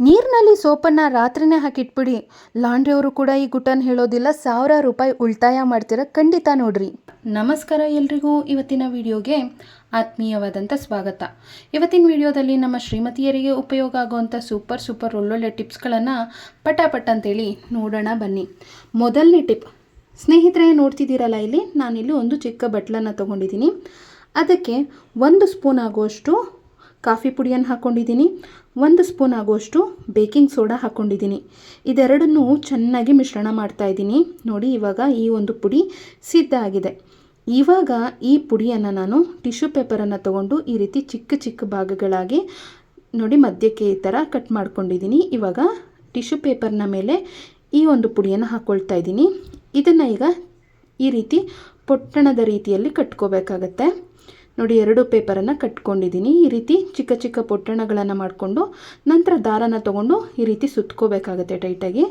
ನೀರಿನಲ್ಲಿ ಸೋಪನ್ನು ರಾತ್ರಿನೇ ಹಾಕಿಟ್ಬಿಡಿ. ಲಾಂಡ್ರಿಯವರು ಕೂಡ ಈ ಗುಟನ್ ಹೇಳೋದಿಲ್ಲ. ಸಾವಿರ ರೂಪಾಯಿ ಉಳಿತಾಯ ಮಾಡ್ತೀರ. ಖಂಡಿತ ನೋಡ್ರಿ. ನಮಸ್ಕಾರ ಎಲ್ರಿಗೂ. ಇವತ್ತಿನ ವಿಡಿಯೋಗೆ ಆತ್ಮೀಯವಾದಂಥ ಸ್ವಾಗತ. ಇವತ್ತಿನ ವಿಡಿಯೋದಲ್ಲಿ ನಮ್ಮ ಶ್ರೀಮತಿಯರಿಗೆ ಉಪಯೋಗ ಆಗುವಂಥ ಸೂಪರ್ ಸೂಪರ್ ಒಳ್ಳೊಳ್ಳೆ ಟಿಪ್ಸ್ಗಳನ್ನು ಪಟಾಪಟ್ ಅಂತೇಳಿ ನೋಡೋಣ ಬನ್ನಿ. ಮೊದಲನೇ ಟಿಪ್. ಸ್ನೇಹಿತರೆ, ನೋಡ್ತಿದ್ದೀರಲ್ಲ ಇಲ್ಲಿ? ನಾನಿಲ್ಲಿ ಒಂದು ಚಿಕ್ಕ ಬಟ್ಲನ್ನು ತೊಗೊಂಡಿದ್ದೀನಿ. ಅದಕ್ಕೆ ಒಂದು ಸ್ಪೂನ್ ಆಗುವಷ್ಟು ಕಾಫಿ ಪುಡಿಯನ್ನು ಹಾಕ್ಕೊಂಡಿದ್ದೀನಿ ಒಂದು ಸ್ಪೂನ್ ಆಗುವಷ್ಟು ಬೇಕಿಂಗ್ ಸೋಡಾ ಹಾಕ್ಕೊಂಡಿದ್ದೀನಿ ಇದೆರಡನ್ನೂ ಚೆನ್ನಾಗಿ ಮಿಶ್ರಣ ಮಾಡ್ತಾ ಇದ್ದೀನಿ. ನೋಡಿ, ಇವಾಗ ಈ ಒಂದು ಪುಡಿ ಸಿದ್ಧ ಆಗಿದೆ. ಇವಾಗ ಈ ಪುಡಿಯನ್ನು ನಾನು ಟಿಶ್ಯೂ ಪೇಪರನ್ನು ತಗೊಂಡು ಈ ರೀತಿ ಚಿಕ್ಕ ಚಿಕ್ಕ ಭಾಗಗಳಾಗಿ ನೋಡಿ, ಮಧ್ಯಕ್ಕೆ ಈ ಥರ ಕಟ್ ಮಾಡ್ಕೊಂಡಿದ್ದೀನಿ. ಇವಾಗ ಟಿಶ್ಯೂ ಪೇಪರ್ನ ಮೇಲೆ ಈ ಒಂದು ಪುಡಿಯನ್ನು ಹಾಕ್ಕೊಳ್ತಾ ಇದ್ದೀನಿ. ಇದನ್ನು ಈಗ ಈ ರೀತಿ ಪೊಟ್ಟಣದ ರೀತಿಯಲ್ಲಿ ಕಟ್ಕೋಬೇಕಾಗತ್ತೆ. ನೋಡಿ, ಎರಡು ಪೇಪರನ್ನು ಕಟ್ಕೊಂಡಿದ್ದೀನಿ. ಈ ರೀತಿ ಚಿಕ್ಕ ಚಿಕ್ಕ ಪೊಟ್ಟಣಗಳನ್ನು ಮಾಡಿಕೊಂಡು ನಂತರ ದಾರನ ತೊಗೊಂಡು ಈ ರೀತಿ ಸುತ್ಕೋಬೇಕಾಗತ್ತೆ ಟೈಟಾಗಿ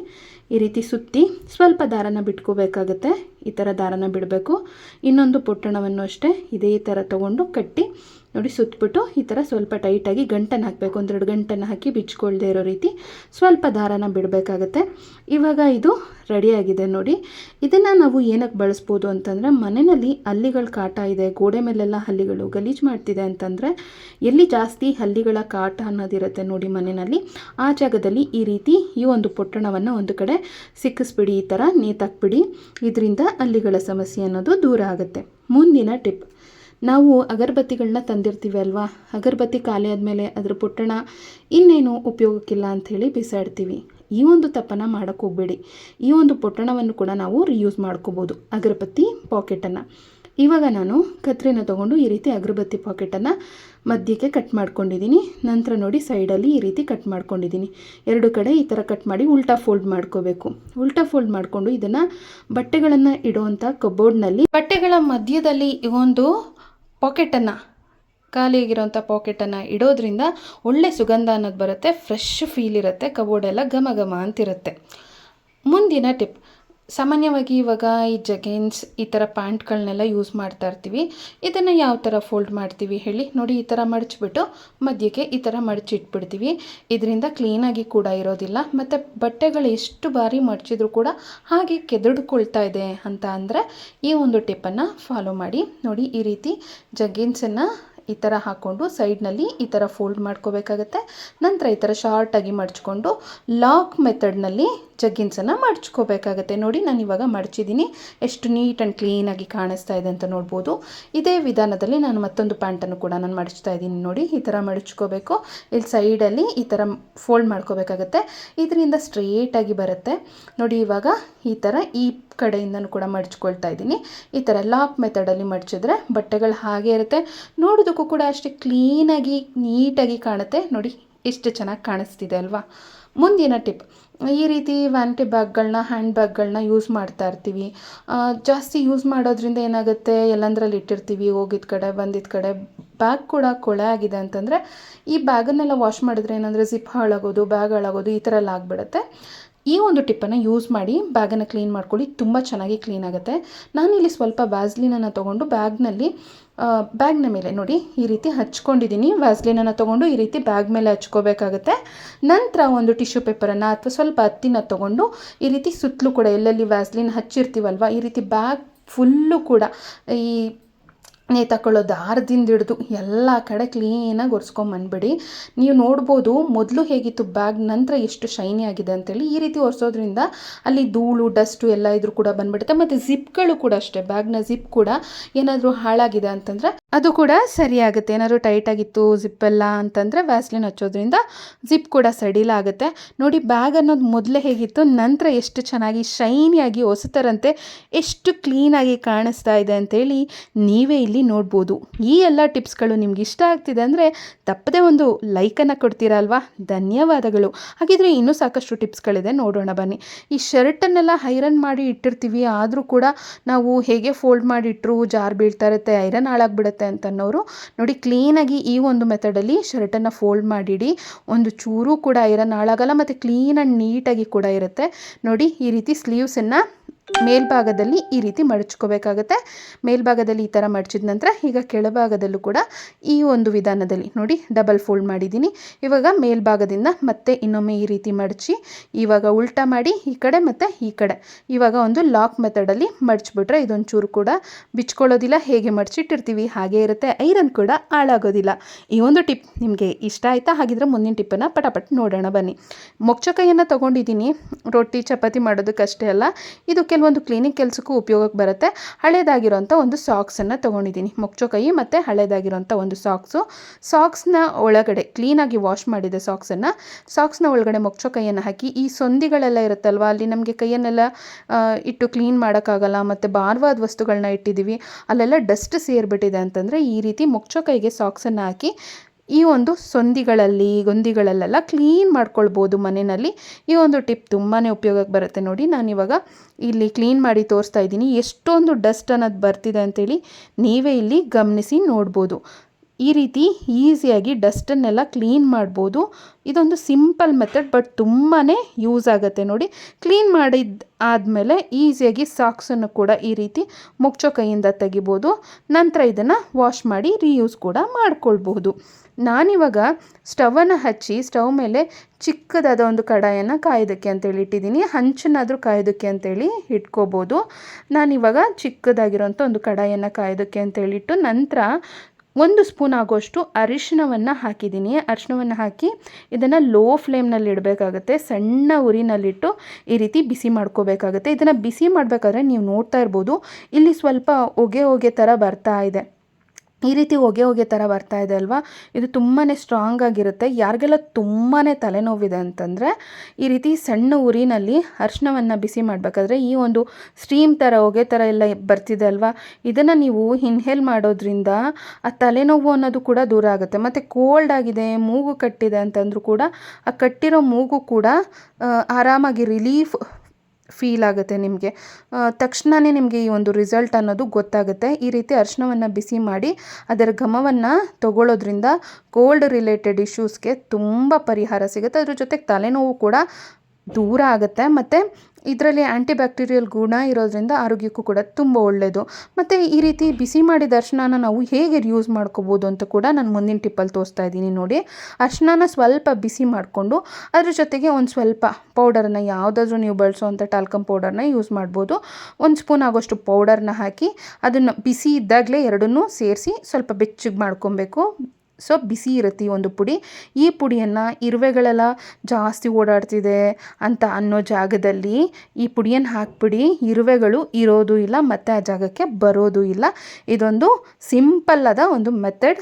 ಈ ರೀತಿ ಸುತ್ತಿ ಸ್ವಲ್ಪ ದಾರನ ಬಿಟ್ಕೋಬೇಕಾಗತ್ತೆ. ಈ ಥರ ದಾರನ ಬಿಡಬೇಕು. ಇನ್ನೊಂದು ಪೊಟ್ಟಣವನ್ನು ಅಷ್ಟೇ ಇದೇ ಥರ ತೊಗೊಂಡು ಕಟ್ಟಿ ನೋಡಿ ಸುತ್ತಬಿಟ್ಟು ಈ ಥರ ಸ್ವಲ್ಪ ಟೈಟಾಗಿ ಗಂಟನ್ನು ಹಾಕಬೇಕು. ಒಂದೆರಡು ಗಂಟನ್ನು ಹಾಕಿ ಬಿಚ್ಕೊಳ್ದೇ ಇರೋ ರೀತಿ ಸ್ವಲ್ಪ ದಾರನ ಬಿಡಬೇಕಾಗತ್ತೆ. ಇವಾಗ ಇದು ರೆಡಿಯಾಗಿದೆ ನೋಡಿ. ಇದನ್ನು ನಾವು ಏನಕ್ಕೆ ಬಳಸ್ಬೋದು ಅಂತಂದರೆ ಮನೆಯಲ್ಲಿ ಹಲ್ಲಿಗಳ ಕಾಟ ಇದೆ. ಗೋಡೆ ಮೇಲೆಲ್ಲ ಹಲ್ಲಿಗಳು ಗಲೀಜು ಮಾಡ್ತಿದೆ ಅಂತಂದರೆ ಎಲ್ಲಿ ಜಾಸ್ತಿ ಹಲ್ಲಿಗಳ ಕಾಟ ಅನ್ನೋದಿರುತ್ತೆ ನೋಡಿ ಮನೆಯಲ್ಲಿ. ಆ ಜಾಗದಲ್ಲಿ ಈ ರೀತಿ ಈ ಒಂದು ಪೊಟ್ಟಣವನ್ನು ಒಂದು ಕಡೆ ಸಿಕ್ಕಿಸ್ಬಿಡಿ, ಈ ಥರ ನೇತಾಕ್ಬಿಡಿ. ಇದರಿಂದ ಹಲ್ಲಿಗಳ ಸಮಸ್ಯೆ ಅನ್ನೋದು ದೂರ ಆಗುತ್ತೆ. ಮುಂದಿನ ಟಿಪ್ ನಾವು ಅಗರಬತ್ತಿಗಳನ್ನ ತಂದಿರ್ತೀವಿ ಅಲ್ವಾ? ಅಗರಬತ್ತಿ ಖಾಲಿ ಆದಮೇಲೆ ಅದರ ಪುಟ್ಟಣ ಇನ್ನೇನು ಉಪಯೋಗಕ್ಕಿಲ್ಲ ಅಂಥೇಳಿ ಬಿಸಾಡ್ತೀವಿ. ಈ ಒಂದು ತಪ್ಪನ್ನು ಮಾಡೋಕ್ಕೆ ಹೋಗಬೇಡಿ. ಈ ಒಂದು ಪೊಟ್ಟಣವನ್ನು ಕೂಡ ನಾವು ರಿಯೂಸ್ ಮಾಡ್ಕೋಬೋದು, ಅಗರಬತ್ತಿ ಪಾಕೆಟನ್ನು ಇವಾಗ ನಾನು ಕತ್ರಿನ ತೊಗೊಂಡು ಈ ರೀತಿ ಅಗರಬತ್ತಿ ಪಾಕೆಟನ್ನು ಮಧ್ಯಕ್ಕೆ ಕಟ್ ಮಾಡ್ಕೊಂಡಿದ್ದೀನಿ ನಂತರ ನೋಡಿ ಸೈಡಲ್ಲಿ ಈ ರೀತಿ ಕಟ್ ಮಾಡ್ಕೊಂಡಿದ್ದೀನಿ ಎರಡು ಕಡೆ ಈ ಥರ ಕಟ್ ಮಾಡಿ ಉಲ್ಟಾ ಫೋಲ್ಡ್ ಮಾಡ್ಕೋಬೇಕು. ಉಲ್ಟಾ ಫೋಲ್ಡ್ ಮಾಡಿಕೊಂಡು ಇದನ್ನು ಬಟ್ಟೆಗಳನ್ನು ಇಡುವಂಥ ಕಬೋರ್ಡ್ನಲ್ಲಿ ಬಟ್ಟೆಗಳ ಮಧ್ಯದಲ್ಲಿ ಈ ಒಂದು ಪಾಕೆಟನ್ನು ಖಾಲಿಯಾಗಿರೋಂಥ ಪಾಕೆಟನ್ನು ಇಡೋದ್ರಿಂದ ಒಳ್ಳೆ ಸುಗಂಧ ಅನ್ನೋದು ಬರುತ್ತೆ ಫ್ರೆಶ್ ಫೀಲ್ ಇರುತ್ತೆ, ಕಬೋರ್ಡೆಲ್ಲ ಘಮ ಘಮ ಅಂತಿರುತ್ತೆ. ಮುಂದಿನ ಟಿಪ್ ಸಾಮಾನ್ಯವಾಗಿ ಇವಾಗ ಈ ಜಗೆನ್ಸ್ ಈ ಥರ ಪ್ಯಾಂಟ್ಗಳನ್ನೆಲ್ಲ ಯೂಸ್ ಮಾಡ್ತಾ ಇರ್ತೀವಿ. ಇದನ್ನು ಯಾವ ಥರ ಫೋಲ್ಡ್ ಮಾಡ್ತೀವಿ ಹೇಳಿ ನೋಡಿ, ಈ ಥರ ಮಡಚಿಬಿಟ್ಟು ಮಧ್ಯಕ್ಕೆ ಈ ಥರ ಮಡಚಿಟ್ಬಿಡ್ತೀವಿ. ಇದರಿಂದ ಕ್ಲೀನಾಗಿ ಕೂಡ ಇರೋದಿಲ್ಲ. ಮತ್ತು ಬಟ್ಟೆಗಳು ಎಷ್ಟು ಬಾರಿ ಮಡಚಿದ್ರು ಕೂಡ ಹಾಗೆ ಕೆದಡ್ಕೊಳ್ತಾ ಇದೆ ಅಂತ ಅಂದರೆ ಈ ಒಂದು ಟಿಪ್ಪನ್ನು ಫಾಲೋ ಮಾಡಿ. ನೋಡಿ, ಈ ರೀತಿ ಜಗ್ಗಿನ್ಸನ್ನು ಈ ಥರ ಹಾಕ್ಕೊಂಡು ಸೈಡ್ನಲ್ಲಿ ಈ ಥರ ಫೋಲ್ಡ್ ಮಾಡ್ಕೋಬೇಕಾಗತ್ತೆ. ನಂತರ ಈ ಥರ ಶಾರ್ಟಾಗಿ ಮಡಚ್ಕೊಂಡು ಲಾಕ್ ಮೆಥಡ್ನಲ್ಲಿ ಜಗ್ಗಿನ್ಸನ್ನು ಮಡ್ಚ್ಕೋಬೇಕಾಗತ್ತೆ. ನೋಡಿ, ನಾನು ಇವಾಗ ಮಡಚಿದ್ದೀನಿ. ಎಷ್ಟು ನೀಟ್ ಆ್ಯಂಡ್ ಕ್ಲೀನಾಗಿ ಕಾಣಿಸ್ತಾ ಇದೆ ಅಂತ ನೋಡ್ಬೋದು. ಇದೇ ವಿಧಾನದಲ್ಲಿ ನಾನು ಮತ್ತೊಂದು ಪ್ಯಾಂಟನ್ನು ಕೂಡ ನಾನು ಮಡಚ್ತಾ ಇದ್ದೀನಿ. ನೋಡಿ, ಈ ಥರ ಮಡಚ್ಕೋಬೇಕು. ಇಲ್ಲಿ ಸೈಡಲ್ಲಿ ಈ ಥರ ಫೋಲ್ಡ್ ಮಾಡ್ಕೋಬೇಕಾಗತ್ತೆ. ಇದರಿಂದ ಸ್ಟ್ರೇಟಾಗಿ ಬರುತ್ತೆ. ನೋಡಿ, ಇವಾಗ ಈ ಥರ ಈ ಕಡೆಯಿಂದನೂ ಕೂಡ ಮಡ್ಚ್ಕೊಳ್ತಾ ಇದ್ದೀನಿ. ಈ ಥರ ಲಾಕ್ ಮೆಥಡಲ್ಲಿ ಮಡಚಿದ್ರೆ ಬಟ್ಟೆಗಳು ಹಾಗೆ ಇರುತ್ತೆ. ನೋಡೋದಕ್ಕೂ ಕೂಡ ಅಷ್ಟೇ ಕ್ಲೀನಾಗಿ ನೀಟಾಗಿ ಕಾಣುತ್ತೆ. ನೋಡಿ, ಎಷ್ಟು ಚೆನ್ನಾಗಿ ಕಾಣಿಸ್ತಿದೆ ಅಲ್ವಾ? ಮುಂದಿನ ಟಿಪ್ ಈ ರೀತಿ ವ್ಯಾನಿಟಿ ಬ್ಯಾಗ್ಗಳನ್ನ ಹ್ಯಾಂಡ್ ಬ್ಯಾಗ್ಗಳನ್ನ ಯೂಸ್ ಮಾಡ್ತಾ ಇರ್ತೀವಿ. ಜಾಸ್ತಿ ಯೂಸ್ ಮಾಡೋದ್ರಿಂದ ಏನಾಗುತ್ತೆ? ಎಲ್ಲಂದ್ರಲ್ಲಿ ಇಟ್ಟಿರ್ತೀವಿ ಹೋಗಿದ್ದ ಕಡೆ ಬಂದಿದ್ದ ಕಡೆ. ಬ್ಯಾಗ್ ಕೂಡ ಕೊಳೆ ಆಗಿದೆ ಅಂತಂದರೆ, ಈ ಬ್ಯಾಗನ್ನೆಲ್ಲ ವಾಶ್ ಮಾಡಿದ್ರೆ ಏನಂದರೆ ಜಿಪ್ ಹಾಳಾಗೋದು ಬ್ಯಾಗ್ ಹಾಳಾಗೋದು, ಈ ಥರ ಎಲ್ಲ ಆಗಿಬಿಡುತ್ತೆ. ಈ ಒಂದು ಟಿಪ್ಪನ್ನು ಯೂಸ್ ಮಾಡಿ ಬ್ಯಾಗನ್ನು ಕ್ಲೀನ್ ಮಾಡ್ಕೊಳ್ಳಿ. ತುಂಬ ಚೆನ್ನಾಗಿ ಕ್ಲೀನ್ ಆಗುತ್ತೆ. ನಾನಿಲ್ಲಿ ಸ್ವಲ್ಪ ವ್ಯಾಸ್ಲಿನನ್ನು ತೊಗೊಂಡು ಬ್ಯಾಗ್ನಲ್ಲಿ ಬ್ಯಾಗ್ನ ಮೇಲೆ ನೋಡಿ, ಈ ರೀತಿ ಹಚ್ಕೊಂಡಿದ್ದೀನಿ. ವ್ಯಾಸ್ಲಿನನ್ನು ತೊಗೊಂಡು ಈ ರೀತಿ ಬ್ಯಾಗ್ ಮೇಲೆ ಹಚ್ಕೋಬೇಕಾಗತ್ತೆ. ನಂತರ ಒಂದು ಟಿಶ್ಯೂ ಪೇಪರನ್ನು ಅಥವಾ ಸ್ವಲ್ಪ ಹತ್ತಿನ ತೊಗೊಂಡು ಈ ರೀತಿ ಸುತ್ತಲೂ ಕೂಡ ಎಲ್ಲೆಲ್ಲಿ ವ್ಯಾಸ್ಲಿನ್ ಹಚ್ಚಿರ್ತೀವಲ್ವ, ಈ ರೀತಿ ಬ್ಯಾಗ್ ಫುಲ್ಲು ಕೂಡ ಈ ನೇತಾಕೊಳ್ಳೋ ದಾರದಿಂದ ಹಿಡಿದು ಎಲ್ಲ ಕಡೆ ಕ್ಲೀನಾಗಿ ಒರೆಸ್ಕೊಂಬಂದ್ಬಿಡಿ ನೀವು ನೋಡ್ಬೋದು ಮೊದಲು ಹೇಗಿತ್ತು ಬ್ಯಾಗ್ ನಂತರ ಎಷ್ಟು ಶೈನಿ ಆಗಿದೆ ಅಂತೇಳಿ ಈ ರೀತಿ ಒರೆಸೋದ್ರಿಂದ ಅಲ್ಲಿ ಧೂಳು ಡಸ್ಟು ಎಲ್ಲ ಇದ್ರೂ ಕೂಡ ಬಂದ್ಬಿಡುತ್ತೆ. ಮತ್ತು ಜಿಪ್ಗಳು ಕೂಡ ಅಷ್ಟೇ ಬ್ಯಾಗ್ನ ಜಿಪ್ ಕೂಡ ಏನಾದರೂ ಹಾಳಾಗಿದೆ ಅಂತಂದರೆ ಅದು ಕೂಡ ಸರಿಯಾಗುತ್ತೆ. ಏನಾದರೂ ಟೈಟ್ ಆಗಿತ್ತು ಎಲ್ಲ ಅಂತಂದರೆ ವ್ಯಾಸ್ಲಿನ್ ಹಚ್ಚೋದ್ರಿಂದ ಜಿಪ್ ಕೂಡ ಸಡಿಲ ಆಗುತ್ತೆ. ನೋಡಿ ಬ್ಯಾಗ್ ಅನ್ನೋದು ಮೊದಲೇ ಹೇಗಿತ್ತು, ನಂತರ ಎಷ್ಟು ಚೆನ್ನಾಗಿ ಶೈನಿಯಾಗಿ ಹೊಸತರಂತೆ ಎಷ್ಟು ಕ್ಲೀನಾಗಿ ಕಾಣಿಸ್ತಾ ಇದೆ ಅಂತೇಳಿ ನೀವೇ ಇಲ್ಲಿ ನೋಡ್ಬೋದು. ಈ ಎಲ್ಲ ಟಿಪ್ಸ್ಗಳು ನಿಮ್ಗೆ ಇಷ್ಟ ಆಗ್ತಿದೆ ಅಂದರೆ ತಪ್ಪದೇ ಒಂದು ಲೈಕನ್ನು ಕೊಡ್ತೀರಾ ಅಲ್ವಾ ಧನ್ಯವಾದಗಳು. ಹಾಗಿದ್ರೆ ಇನ್ನೂ ಸಾಕಷ್ಟು ಟಿಪ್ಸ್ಗಳಿದೆ, ನೋಡೋಣ ಬನ್ನಿ. ಈ ಶರ್ಟನ್ನೆಲ್ಲ ಐರನ್ ಮಾಡಿ ಇಟ್ಟಿರ್ತೀವಿ, ಆದರೂ ಕೂಡ ನಾವು ಹೇಗೆ ಫೋಲ್ಡ್ ಮಾಡಿ ಇಟ್ಟರು ಜಾರ್ ಬೀಳ್ತಾ ಇರುತ್ತೆ, ಐರನ್ ಹಾಳಾಗ್ಬಿಡುತ್ತೆ ಅಂತನ್ನೋರು, ನೋಡಿ ಕ್ಲೀನಾಗಿ ಈ ಒಂದು ಮೆಥಡಲ್ಲಿ ಶರ್ಟನ್ನು ಫೋಲ್ಡ್ ಮಾಡಿಡಿ. ಒಂದು ಚೂರು ಕೂಡ ಐರನ್ ಹಾಳಾಗಲ್ಲ, ಮತ್ತು ಕ್ಲೀನ್ ಆ್ಯಂಡ್ ನೀಟಾಗಿ ಕೂಡ ಇರುತ್ತೆ. ನೋಡಿ ಈ ರೀತಿ ಸ್ಲೀವ್ಸನ್ನು ಮೇಲ್ಭಾಗದಲ್ಲಿ ಈ ರೀತಿ ಮಡಚ್ಕೋಬೇಕಾಗತ್ತೆ. ಮೇಲ್ಭಾಗದಲ್ಲಿ ಈ ಥರ ಮಡಚಿದ ನಂತರ ಈಗ ಕೆಳಭಾಗದಲ್ಲೂ ಕೂಡ ಈ ಒಂದು ವಿಧಾನದಲ್ಲಿ ನೋಡಿ ಡಬಲ್ ಫೋಲ್ಡ್ ಮಾಡಿದ್ದೀನಿ. ಇವಾಗ ಮೇಲ್ಭಾಗದಿಂದ ಮತ್ತೆ ಇನ್ನೊಮ್ಮೆ ಈ ರೀತಿ ಮಡಚಿ, ಇವಾಗ ಉಲ್ಟಾ ಮಾಡಿ ಈ ಕಡೆ ಮತ್ತು ಈ ಕಡೆ. ಇವಾಗ ಒಂದು ಲಾಕ್ ಮೆಥಡಲ್ಲಿ ಇದೊಂದು ಚೂರು ಕೂಡ ಬಿಚ್ಕೊಳ್ಳೋದಿಲ್ಲ, ಹೇಗೆ ಮಡಚಿಟ್ಟಿರ್ತೀವಿ ಹಾಗೆ ಇರುತ್ತೆ. ಐರನ್ ಕೂಡ ಹಾಳಾಗೋದಿಲ್ಲ. ಈ ಒಂದು ಟಿಪ್ ನಿಮಗೆ ಇಷ್ಟ ಆಯಿತಾ ಹಾಗಿದ್ರೆ ಮುಂದಿನ ಟಿಪ್ಪನ್ನು ಪಟಾಪಟ್ ನೋಡೋಣ ಬನ್ನಿ. ಮೊಚ್ಚಕೈಯನ್ನು ತೊಗೊಂಡಿದ್ದೀನಿ. ರೊಟ್ಟಿ, ಚಪಾತಿ ಮಾಡೋದಕ್ಕಷ್ಟೇ ಅಲ್ಲ ಇದು ಕೆಲವೊಂದು ಕ್ಲೀನಿಕ್ ಕೆಲಸಕ್ಕೂ ಉಪಯೋಗಕ್ಕೆ ಬರುತ್ತೆ. ಹಳೇದಾಗಿರೋಂಥ ಒಂದು ಸಾಕ್ಸನ್ನು ತೊಗೊಂಡಿದ್ದೀನಿ. ಕೈ ಮತ್ತು ಹಳೇದಾಗಿರೋಂಥ ಒಂದು ಸಾಕ್ಸು. ಸಾಕ್ಸ್ನ ಒಳಗಡೆ ಕ್ಲೀನಾಗಿ ವಾಶ್ ಮಾಡಿದೆ ಸಾಕ್ಸನ್ನು ಸಾಕ್ಸ್ನ ಒಳಗಡೆ ಮೊಚ್ಚಕೈಯನ್ನು ಹಾಕಿ ಈ ಸೊಂದಿಗಳೆಲ್ಲ ಇರುತ್ತಲ್ವ, ಅಲ್ಲಿ ನಮಗೆ ಕೈಯನ್ನೆಲ್ಲ ಇಟ್ಟು ಕ್ಲೀನ್ ಮಾಡೋಕ್ಕಾಗಲ್ಲ ಮತ್ತು ಭಾರವಾದ ವಸ್ತುಗಳನ್ನ ಇಟ್ಟಿದ್ದೀವಿ, ಅಲ್ಲೆಲ್ಲ ಡಸ್ಟ್ ಸೇರಿಬಿಟ್ಟಿದೆ ಅಂತಂದರೆ ಈ ರೀತಿ ಮೊಚ್ಚಕೈಗೆ ಸಾಕ್ಸನ್ನು ಹಾಕಿ ಈ ಒಂದು ಸೊಂದಿಗಳಲ್ಲಿ ಗೊಂದಿಗಳಲ್ಲೆಲ್ಲ ಕ್ಲೀನ್ ಮಾಡ್ಕೊಳ್ಬೋದು ಮನೆಯಲ್ಲಿ. ಈ ಒಂದು ಟಿಪ್ ತುಂಬಾ ಉಪಯೋಗಕ್ಕೆ ಬರುತ್ತೆ ನೋಡಿ. ನಾನಿವಾಗ ಇಲ್ಲಿ ಕ್ಲೀನ್ ಮಾಡಿ ತೋರಿಸ್ತಾ ಇದ್ದೀನಿ. ಎಷ್ಟೊಂದು ಡಸ್ಟ್ ಅನ್ನೋದು ಬರ್ತಿದೆ ಅಂತೇಳಿ ನೀವೇ ಇಲ್ಲಿ ಗಮನಿಸಿ ನೋಡ್ಬೋದು. ಈ ರೀತಿ ಈಸಿಯಾಗಿ ಡಸ್ಟನ್ನೆಲ್ಲ ಕ್ಲೀನ್ ಮಾಡ್ಬೋದು. ಇದೊಂದು ಸಿಂಪಲ್ ಮೆಥಡ್, ಬಟ್ ತುಂಬಾ ಯೂಸ್ ಆಗುತ್ತೆ ನೋಡಿ. ಕ್ಲೀನ್ ಮಾಡಿದ ಆದಮೇಲೆ ಈಸಿಯಾಗಿ ಸಾಕ್ಸನ್ನು ಕೂಡ ಈ ರೀತಿ ಮುಚ್ಚೋ ಕೈಯಿಂದ ತೆಗಿಬೋದು. ನಂತರ ಇದನ್ನು ವಾಶ್ ಮಾಡಿ ರೀಯೂಸ್ ಕೂಡ ಮಾಡ್ಕೊಳ್ಬಹುದು. ನಾನಿವಾಗ ಸ್ಟವನ್ನು ಹಚ್ಚಿ ಸ್ಟವ್ ಮೇಲೆ ಚಿಕ್ಕದಾದ ಒಂದು ಕಡಾಯನ್ನು ಕಾಯೋದಕ್ಕೆ ಅಂತೇಳಿ ಇಟ್ಟಿದ್ದೀನಿ. ಹಂಚನ್ನಾದರೂ ಕಾಯೋದಕ್ಕೆ ಅಂತೇಳಿ ಇಟ್ಕೋಬೋದು. ನಾನಿವಾಗ ಚಿಕ್ಕದಾಗಿರೋಂಥ ಒಂದು ಕಡಾಯನ್ನು ಕಾಯೋದಕ್ಕೆ ಅಂತೇಳಿಟ್ಟು ನಂತರ ಒಂದು ಸ್ಪೂನ್ ಆಗೋಷ್ಟು ಅರಿಶಿಣವನ್ನು ಹಾಕಿದ್ದೀನಿ. ಅರಿಶಿಣವನ್ನು ಹಾಕಿ ಇದನ್ನು ಲೋ ಫ್ಲೇಮ್ನಲ್ಲಿ ಇಡಬೇಕಾಗುತ್ತೆ. ಸಣ್ಣ ಉರಿನಲ್ಲಿಟ್ಟು ಈ ರೀತಿ ಬಿಸಿ ಮಾಡ್ಕೋಬೇಕಾಗುತ್ತೆ. ಇದನ್ನು ಬಿಸಿ ಮಾಡಬೇಕಾದ್ರೆ ನೀವು ನೋಡ್ತಾ ಇರ್ಬೋದು. ಇಲ್ಲಿ ಸ್ವಲ್ಪ ಹೊಗೆ ಹೊಗೆ ಥರ ಬರ್ತಾ ಇದೆ. ಈ ರೀತಿ ಹೊಗೆ ಹೊಗೆ ಥರ ಬರ್ತಾ ಇದೆ ಅಲ್ವಾ? ಇದು ತುಂಬಾ ಸ್ಟ್ರಾಂಗ್ ಆಗಿರುತ್ತೆ. ಯಾರಿಗೆಲ್ಲ ತುಂಬಾ ತಲೆನೋವಿದೆ ಅಂತಂದರೆ, ಈ ರೀತಿ ಸಣ್ಣ ಉರಿನಲ್ಲಿ ಅರಿಶಿಣವನ್ನು ಬಿಸಿ ಮಾಡಬೇಕಾದ್ರೆ ಈ ಒಂದು ಸ್ಟೀಮ್ ಥರ ಹೊಗೆ ಥರ ಎಲ್ಲ ಬರ್ತಿದೆ ಅಲ್ವಾ? ಇದನ್ನು ನೀವು ಇನ್ಹೇಲ್ ಮಾಡೋದ್ರಿಂದ ಆ ತಲೆನೋವು ಅನ್ನೋದು ಕೂಡ ದೂರ ಆಗುತ್ತೆ. ಮತ್ತು ಕೋಲ್ಡ್ ಆಗಿದೆ, ಮೂಗು ಕಟ್ಟಿದೆ ಅಂತಂದರೂ ಕೂಡ ಆ ಕಟ್ಟಿರೋ ಮೂಗು ಕೂಡ ಆರಾಮಾಗಿ ರಿಲೀಫ್ ಫೀಲ್ ಆಗುತ್ತೆ ನಿಮಗೆ. ತಕ್ಷಣವೇ ನಿಮಗೆ ಈ ಒಂದು ರಿಸಲ್ಟ್ ಅನ್ನೋದು ಗೊತ್ತಾಗುತ್ತೆ. ಈ ರೀತಿ ಅರಿಶಿಣವನ್ನು ಬಿಸಿ ಮಾಡಿ ಅದರ ಘಮವನ್ನು ತಗೊಳ್ಳೋದ್ರಿಂದ ಕೋಲ್ಡ್ ರಿಲೇಟೆಡ್ ಇಶ್ಯೂಸ್ಗೆ ತುಂಬ ಪರಿಹಾರ ಸಿಗುತ್ತೆ. ಅದ್ರ ಜೊತೆಗೆ ತಲೆನೋವು ಕೂಡ ದೂರ ಆಗುತ್ತೆ. ಮತ್ತು ಇದರಲ್ಲಿ ಆ್ಯಂಟಿ ಬ್ಯಾಕ್ಟೀರಿಯಲ್ ಗುಣ ಇರೋದ್ರಿಂದ ಆರೋಗ್ಯಕ್ಕೂ ಕೂಡ ತುಂಬ ಒಳ್ಳೆಯದು ಮತ್ತು ಈ ರೀತಿ ಬಿಸಿ ಮಾಡಿದ ಅರ್ಶನಾನ ನಾವು ಹೇಗೆ ಯೂಸ್ ಮಾಡ್ಕೋಬೋದು ಅಂತ ಕೂಡ ನಾನು ಮುಂದಿನ ಟಿಪ್ಪಲ್ಲಿ ತೋರಿಸ್ತಾ ಇದ್ದೀನಿ ನೋಡಿ. ಅರ್ಶನಾನ ಸ್ವಲ್ಪ ಬಿಸಿ ಮಾಡಿಕೊಂಡು ಅದ್ರ ಜೊತೆಗೆ ಒಂದು ಸ್ವಲ್ಪ ಪೌಡರನ್ನ ಯಾವುದಾದ್ರೂ ನೀವು ಬಳಸುವಂಥ ಟಾಲ್ಕಮ್ ಪೌಡರ್ನ ಯೂಸ್ ಮಾಡ್ಬೋದು. ಒಂದು ಸ್ಪೂನ್ ಆಗೋಷ್ಟು ಪೌಡರ್ನ ಹಾಕಿ ಅದನ್ನು ಬಿಸಿ ಇದ್ದಾಗಲೇ ಎರಡನ್ನೂ ಸೇರಿಸಿ ಸ್ವಲ್ಪ ಬೆಚ್ಚಗೆ ಮಾಡ್ಕೊಬೇಕು. ಸೊ ಬಿಸಿ ಇರುತ್ತೆ ಈ ಒಂದು ಪುಡಿ. ಈ ಪುಡಿಯನ್ನು ಇರುವೆಗಳೆಲ್ಲ ಜಾಸ್ತಿ ಓಡಾಡ್ತಿದೆ ಅಂತ ಅನ್ನೋ ಜಾಗದಲ್ಲಿ ಈ ಪುಡಿಯನ್ನು ಹಾಕ್ಬಿಡಿ. ಇರುವೆಗಳು ಇರೋದು ಇಲ್ಲ, ಮತ್ತು ಆ ಜಾಗಕ್ಕೆ ಬರೋದು ಇಲ್ಲ. ಇದೊಂದು ಸಿಂಪಲ್ಲಾದ ಒಂದು ಮೆಥಡ್.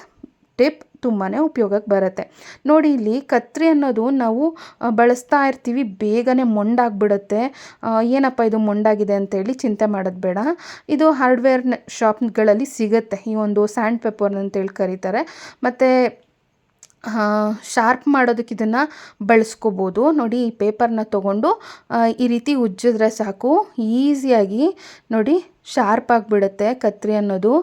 ಟಿಪ್ ತುಂಬಾ ಉಪಯೋಗಕ್ಕೆ ಬರುತ್ತೆ. ನೋಡಿ, ಇಲ್ಲಿ ಕತ್ರಿ ಅನ್ನೋದು ನಾವು ಬಳಸ್ತಾ ಇರ್ತೀವಿ, ಬೇಗನೆ ಮೊಂಡಾಗ್ಬಿಡುತ್ತೆ. ಏನಪ್ಪ ಇದು ಮೊಂಡಾಗಿದೆ ಅಂತೇಳಿ ಚಿಂತೆ ಮಾಡೋದು ಬೇಡ. ಇದು ಹಾರ್ಡ್ವೇರ್ ಶಾಪ್ಗಳಲ್ಲಿ ಸಿಗುತ್ತೆ. ಈ ಒಂದು ಸ್ಯಾಂಡ್ ಪೇಪರ್ ಅಂತೇಳಿ ಕರೀತಾರೆ. ಮತ್ತು ಶಾರ್ಪ್ ಮಾಡೋದಕ್ಕೆ ಇದನ್ನು ಬಳಸ್ಕೋಬೋದು. ನೋಡಿ, ಈ ಪೇಪರ್ನ ತೊಗೊಂಡು ಈ ರೀತಿ ಉಜ್ಜಿದ್ರೆ ಸಾಕು. ಈಸಿಯಾಗಿ ನೋಡಿ ಶಾರ್ಪ್ ಆಗಿಬಿಡುತ್ತೆ ಕತ್ರಿ ಅನ್ನೋದು.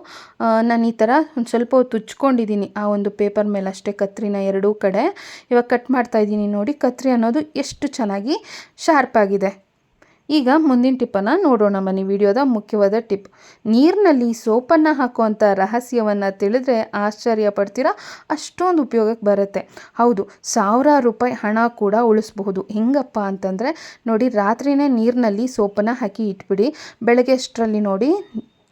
ನಾನು ಈ ಥರ ಒಂದು ಸ್ವಲ್ಪ ಹೊತ್ತು ಉಚ್ಕೊಂಡಿದ್ದೀನಿ ಆ ಒಂದು ಪೇಪರ್ ಮೇಲೆ ಅಷ್ಟೇ ಕತ್ರಿನ ಎರಡೂ ಕಡೆ. ಇವಾಗ ಕಟ್ ಮಾಡ್ತಾ ಇದ್ದೀನಿ ನೋಡಿ, ಕತ್ರಿ ಅನ್ನೋದು ಎಷ್ಟು ಚೆನ್ನಾಗಿ ಶಾರ್ಪ್ ಆಗಿದೆ. ಈಗ ಮುಂದಿನ ಟಿಪ್ಪನ್ನು ನೋಡೋಣ. ಬನ್ನಿ ವಿಡಿಯೋದ ಮುಖ್ಯವಾದ ಟಿಪ್. ನೀರಿನಲ್ಲಿ ಸೋಪನ್ನು ಹಾಕುವಂಥ ರಹಸ್ಯವನ್ನು ತಿಳಿದ್ರೆ ಆಶ್ಚರ್ಯ ಪಡ್ತೀರಾ? ಅಷ್ಟೊಂದು ಉಪಯೋಗಕ್ಕೆ ಬರುತ್ತೆ. ಹೌದು, ಸಾವಿರಾರು ರೂಪಾಯಿ ಹಣ ಕೂಡ ಉಳಿಸ್ಬಹುದು. ಹೆಂಗಪ್ಪ ಅಂತಂದರೆ, ನೋಡಿ, ರಾತ್ರಿನೇ ನೀರಿನಲ್ಲಿ ಸೋಪನ್ನು ಹಾಕಿ ಇಟ್ಬಿಡಿ. ಬೆಳಗ್ಗೆ ಅಷ್ಟರಲ್ಲಿ ನೋಡಿ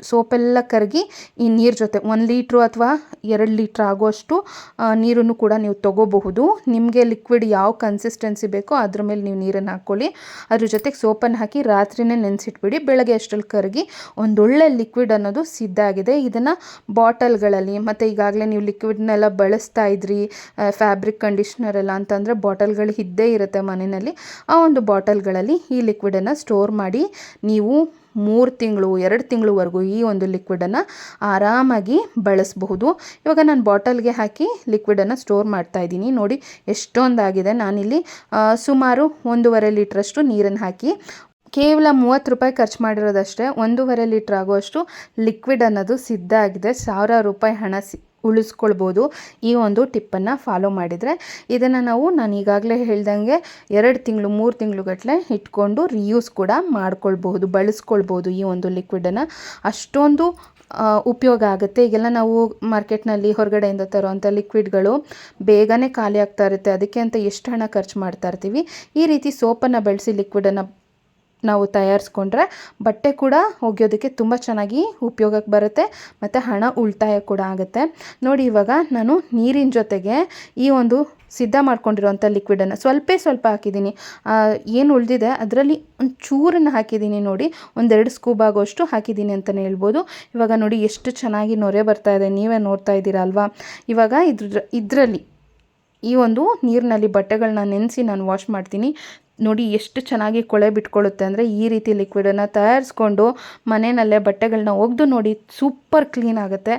ಸೋಪೆಲ್ಲ ಕರಗಿ ಈ ನೀರು ಜೊತೆ ಒಂದು ಲೀಟ್ರು ಅಥವಾ ಎರಡು ಲೀಟ್ರ್ ಆಗೋಷ್ಟು ಆ, ನೀರನ್ನು ಕೂಡ ನೀವು ತೊಗೋಬಹುದು. ನಿಮಗೆ ಲಿಕ್ವಿಡ್ ಯಾವ ಕನ್ಸಿಸ್ಟೆನ್ಸಿ ಬೇಕೋ ಅದ್ರ ಮೇಲೆ ನೀವು ನೀರನ್ನು ಹಾಕ್ಕೊಳ್ಳಿ ಅದ್ರ ಜೊತೆಗೆ ಸೋಪನ್ನು ಹಾಕಿ ರಾತ್ರಿನೇ ನೆನೆಸಿಟ್ಬಿಡಿ. ಬೆಳಗ್ಗೆ ಅಷ್ಟರಲ್ಲಿ ಕರಗಿ ಒಂದೊಳ್ಳೆ ಲಿಕ್ವಿಡ್ ಅನ್ನೋದು ಸಿದ್ಧ ಆಗಿದೆ. ಇದನ್ನು ಬಾಟಲ್ಗಳಲ್ಲಿ ಮತ್ತು ಈಗಾಗಲೇ ನೀವು ಲಿಕ್ವಿಡ್ನೆಲ್ಲ ಬಳಸ್ತಾ ಇದ್ರಿ ಫ್ಯಾಬ್ರಿಕ್ ಕಂಡೀಷ್ನರ್ ಎಲ್ಲ ಅಂತಂದರೆ ಬಾಟಲ್ಗಳು ಇದ್ದೇ ಇರುತ್ತೆ ಮನೆಯಲ್ಲಿ. ಆ ಒಂದು ಬಾಟಲ್ಗಳಲ್ಲಿ ಈ ಲಿಕ್ವಿಡನ್ನು ಸ್ಟೋರ್ ಮಾಡಿ ನೀವು ಮೂರು ತಿಂಗಳು, ಎರಡು ತಿಂಗಳವರೆಗೂ ಈ ಒಂದು ಲಿಕ್ವಿಡನ್ನು ಆರಾಮಾಗಿ ಬಳಸಬಹುದು. ಇವಾಗ ನಾನು ಬಾಟಲ್ಗೆ ಹಾಕಿ ಲಿಕ್ವಿಡನ್ನು ಸ್ಟೋರ್ ಮಾಡ್ತಾ ಇದ್ದೀನಿ. ನೋಡಿ ಎಷ್ಟೊಂದಾಗಿದೆ. ನಾನಿಲ್ಲಿ ಸುಮಾರು ಒಂದೂವರೆ ಲೀಟ್ರಷ್ಟು ನೀರನ್ನು ಹಾಕಿ, ಕೇವಲ ಮೂವತ್ತು ರೂಪಾಯಿ ಖರ್ಚು ಮಾಡಿರೋದಷ್ಟೇ ಒಂದೂವರೆ ಲೀಟ್ರ್ ಆಗುವಷ್ಟು ಲಿಕ್ವಿಡ್ ಅನ್ನೋದು ಸಿದ್ಧ ಆಗಿದೆ. ಸಾವಿರ ರೂಪಾಯಿ ಹಣ ಸಿ ಉಳಿಸ್ಕೊಳ್ಬೋದು. ಈ ಒಂದು ಟಿಪ್ಪನ್ನು ಫಾಲೋ ಮಾಡಿದರೆ ಇದನ್ನು ನಾವು ನಾನು ಈಗಾಗಲೇ ಹೇಳ್ದಂಗೆ ಎರಡು ತಿಂಗಳು, ಮೂರು ತಿಂಗಳುಗಟ್ಟಲೆ ಇಟ್ಕೊಂಡು ರಿಯೂಸ್ ಕೂಡ ಮಾಡ್ಕೊಳ್ಬಹುದು ಬಳಸ್ಕೊಳ್ಬೋದು ಈ ಒಂದು ಲಿಕ್ವಿಡನ್ನು ಅಷ್ಟೊಂದು ಉಪಯೋಗ ಆಗುತ್ತೆ. ಈಗೆಲ್ಲ ನಾವು ಮಾರ್ಕೆಟ್ನಲ್ಲಿ ಹೊರಗಡೆಯಿಂದ ತರೋವಂಥ ಲಿಕ್ವಿಡ್ಗಳು ಬೇಗನೆ ಖಾಲಿ ಆಗ್ತಾ ಇರುತ್ತೆ. ಅದಕ್ಕೆ ಅಂತ ಎಷ್ಟು ಹಣ ಖರ್ಚು ಮಾಡ್ತಾ ಇರ್ತೀವಿ. ಈ ರೀತಿ ಸೋಪನ್ನು ಬಳಸಿ ಲಿಕ್ವಿಡನ್ನು ನಾವು ತಯಾರಿಸ್ಕೊಂಡ್ರೆ ಬಟ್ಟೆ ಕೂಡ ಒಗೆಯೋದಕ್ಕೆ ತುಂಬ ಚೆನ್ನಾಗಿ ಉಪಯೋಗಕ್ಕೆ ಬರುತ್ತೆ ಮತ್ತು ಹಣ ಉಳಿತಾಯ ಕೂಡ ಆಗುತ್ತೆ. ನೋಡಿ ಇವಾಗ ನಾನು ನೀರಿನ ಜೊತೆಗೆ ಈ ಒಂದು ಸಿದ್ಧ ಮಾಡ್ಕೊಂಡಿರುವಂಥ ಲಿಕ್ವಿಡನ್ನು ಸ್ವಲ್ಪ ಸ್ವಲ್ಪ ಹಾಕಿದ್ದೀನಿ. ಏನು ಉಳಿದಿದೆ ಅದರಲ್ಲಿ ಒಂದು ಚೂರನ್ನು ಹಾಕಿದ್ದೀನಿ ನೋಡಿ, ಒಂದೆರಡು ಸ್ಕೂಬ್ ಆಗೋಷ್ಟು ಹಾಕಿದ್ದೀನಿ ಅಂತಲೇ ಹೇಳ್ಬೋದು. ಇವಾಗ ನೋಡಿ ಎಷ್ಟು ಚೆನ್ನಾಗಿ ನೊರೆ ಬರ್ತಾ ಇದೆ, ನೀವೇ ನೋಡ್ತಾ ಇದ್ದೀರಾ ಅಲ್ವಾ? ಇವಾಗ ಇದ್ರ, ಇದರಲ್ಲಿ ಈ ಒಂದು ನೀರಿನಲ್ಲಿ ಬಟ್ಟೆಗಳನ್ನ ನೆನೆಸಿ ನಾನು ವಾಶ್ ಮಾಡ್ತೀನಿ. ನೋಡಿ ಎಷ್ಟು ಚೆನ್ನಾಗಿ ಕೊಳೆ ಬಿಟ್ಕೊಳ್ಳುತ್ತೆ ಅಂದರೆ ಈ ರೀತಿ ಲಿಕ್ವಿಡನ್ನು ತಯಾರಿಸ್ಕೊಂಡು ಮನೆಯಲ್ಲೇ ಬಟ್ಟೆಗಳನ್ನ ಒಗೆದು ನೋಡಿ ಸೂಪರ್ ಕ್ಲೀನ್ ಆಗುತ್ತೆ.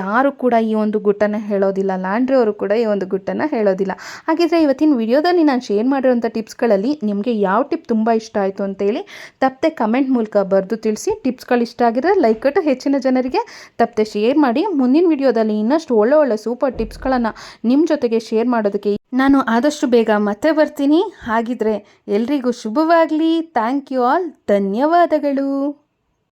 ಯಾರು ಕೂಡ ಈ ಒಂದು ಗುಟ್ಟನ್ನು ಹೇಳೋದಿಲ್ಲ. ಲಾಂಡ್ರಿ ಅವರು ಕೂಡ ಈ ಒಂದು ಗುಟ್ಟನ್ನು ಹೇಳೋದಿಲ್ಲ. ಹಾಗಿದ್ರೆ ಇವತ್ತಿನ ವಿಡಿಯೋದಲ್ಲಿ ನಾನು ಶೇರ್ ಮಾಡಿರೋಂಥ ಟಿಪ್ಸ್ಗಳಲ್ಲಿ ನಿಮಗೆ ಯಾವ ಟಿಪ್ ತುಂಬ ಇಷ್ಟ ಆಯಿತು ಅಂತೇಳಿ ತಪ್ಪದೆ ಕಮೆಂಟ್ ಮೂಲಕ ಬರೆದು ತಿಳಿಸಿ. ಟಿಪ್ಸ್ಗಳು ಇಷ್ಟ ಆಗಿದ್ರೆ ಲೈಕ್ ಕೊಟ್ಟು ಹೆಚ್ಚಿನ ಜನರಿಗೆ ತಪ್ಪದೆ ಶೇರ್ ಮಾಡಿ. ಮುಂದಿನ ವಿಡಿಯೋದಲ್ಲಿ ಇನ್ನಷ್ಟು ಒಳ್ಳೆ ಒಳ್ಳೆ ಸೂಪರ್ ಟಿಪ್ಸ್ಗಳನ್ನು ನಿಮ್ಮ ಜೊತೆಗೆ ಶೇರ್ ಮಾಡೋದಕ್ಕೆ ನಾನು ಆದಷ್ಟು ಬೇಗ ಮತ್ತೆ ಬರ್ತೀನಿ. ಹಾಗಿದ್ರೆ ಎಲ್ರಿಗೂ ಶುಭವಾಗಲಿ. ಥ್ಯಾಂಕ್ ಯು ಆಲ್ ಧನ್ಯವಾದಗಳು.